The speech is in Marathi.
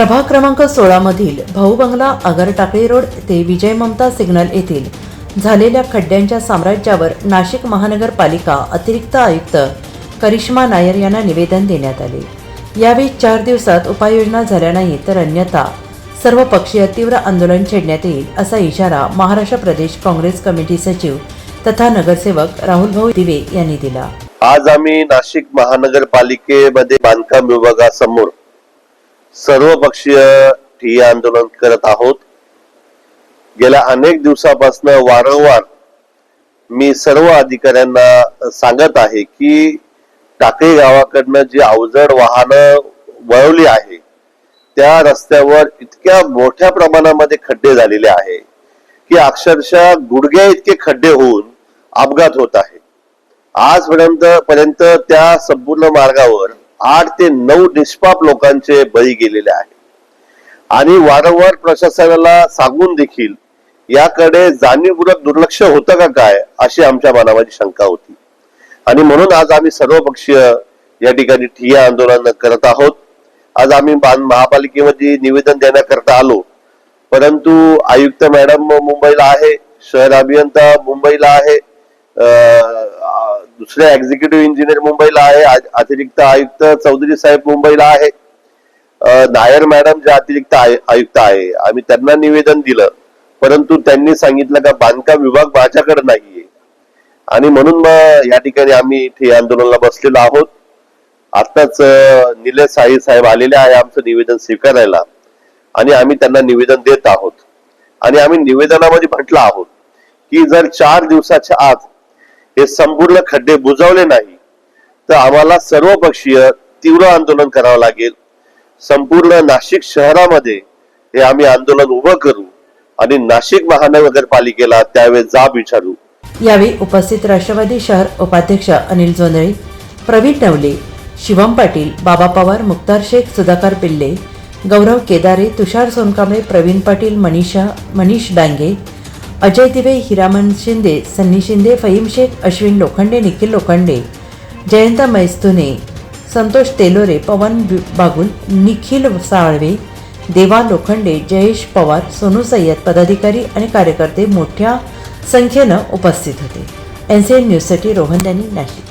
प्रभाग क्रमांक सोळा मधील भाऊ बंगला आगर टाकळी रोड ते विजय ममता सिग्नल येथील झालेल्या खड्ड्यांच्या साम्राज्यावर नाशिक महानगरपालिका अतिरिक्त आयुक्त करिश्मा नायर यांना निवेदन देण्यात आले. यावेळी चार दिवसात उपाययोजना झाल्या नाही तर अन्यथा सर्व पक्षीय तीव्र आंदोलन छेडण्यात येईल असा इशारा महाराष्ट्र प्रदेश काँग्रेस कमिटी सचिव तथा नगरसेवक राहुल भाऊ दिवे यांनी दिला. आज आम्ही नाशिक महानगरपालिकेमध्ये बांधकाम विभागासमोर सर्वपक्षीय ठिय्या आंदोलन करत आहोत. गेल्या अनेक दिवसापासून वारंवार मी सर्व अधिकाऱ्यांना सांगत आहे की टाकळी गावाकडनं जी अवजड वाहनं वळवली आहे त्या रस्त्यावर इतक्या मोठ्या प्रमाणामध्ये खड्डे झालेले आहे की अक्षरशः गुडघ्या इतके खड्डे होऊन अपघात होत आहे. आजपर्यंत पर्यंत त्या संपूर्ण मार्गावर आठ ते नऊ निष्पाप लोकांचे बळी गेलेले आहे आणि वारंवार प्रशासनाला सांगून देखील याकडे जाणीवपूर्वक दुर्लक्ष होतं का काय अशी आमच्या मनामध्ये शंका होती. आणि म्हणून आज आम्ही सर्वपक्षीय या ठिकाणी ठिया आंदोलन करत आहोत. आज आम्ही महापालिकेमध्ये निवेदन देण्याकरता आलो. परंतु आयुक्त मॅडम मुंबईला आहे शहर अभियंता मुंबईला आहे दुसऱ्या एक्झिक्युटिव्ह इंजिनियर मुंबईला आहे अतिरिक्त आयुक्त चौधरी साहेब मुंबईला आहे. नायर मॅडम जे अतिरिक्त आयुक्त आहे आम्ही त्यांना निवेदन दिलं. परंतु त्यांनी सांगितलं का बांधकाम विभाग माझ्याकडे नाहीये. आणि म्हणून मग या ठिकाणी आम्ही इथे आंदोलनाला बसलेलो आहोत. आताच निलेश साई साहेब आलेले आहे आमचं निवेदन स्वीकारायला. आणि आम्ही त्यांना निवेदन देत आहोत. आणि आम्ही निवेदनामध्ये म्हटलं आहोत की जर चार दिवसाच्या आत हे संपूर्ण खड्डे बुजवले नाही तर आम्हाला सर्व पक्षीय तीव्र आंदोलन करावं लागेल. संपूर्ण नाशिक शहरामध्ये हे आम्ही आंदोलन उभं करू आणि नाशिक महानगरपालिकेला त्यावेळेस जाब विचारू. यावेळी उपस्थित राष्ट्रवादी शहर उपाध्यक्ष अनिल जोंधळे प्रवीण नवले शिवम पाटील बाबा पवार मुक्तार शेख सुधाकर पिल्ले गौरव केदारे तुषार सोनकांबळे प्रवीण पाटील मनीषा मनीष डांगे अजय दिवे हिरामन शिंदे सन्नी शिंदे फहीम शेख अश्विन लोखंडे निखिल लोखंडे जयंत मैस्तुने संतोष तेलोरे पवन बागुल निखिल साळवे देवा लोखंडे जयेश पवार सोनू सय्यद पदाधिकारी आणि कार्यकर्ते मोठ्या संख्येनं उपस्थित होते. एन सी एन न्यूजसाठी रोहन यांनी नाशिक.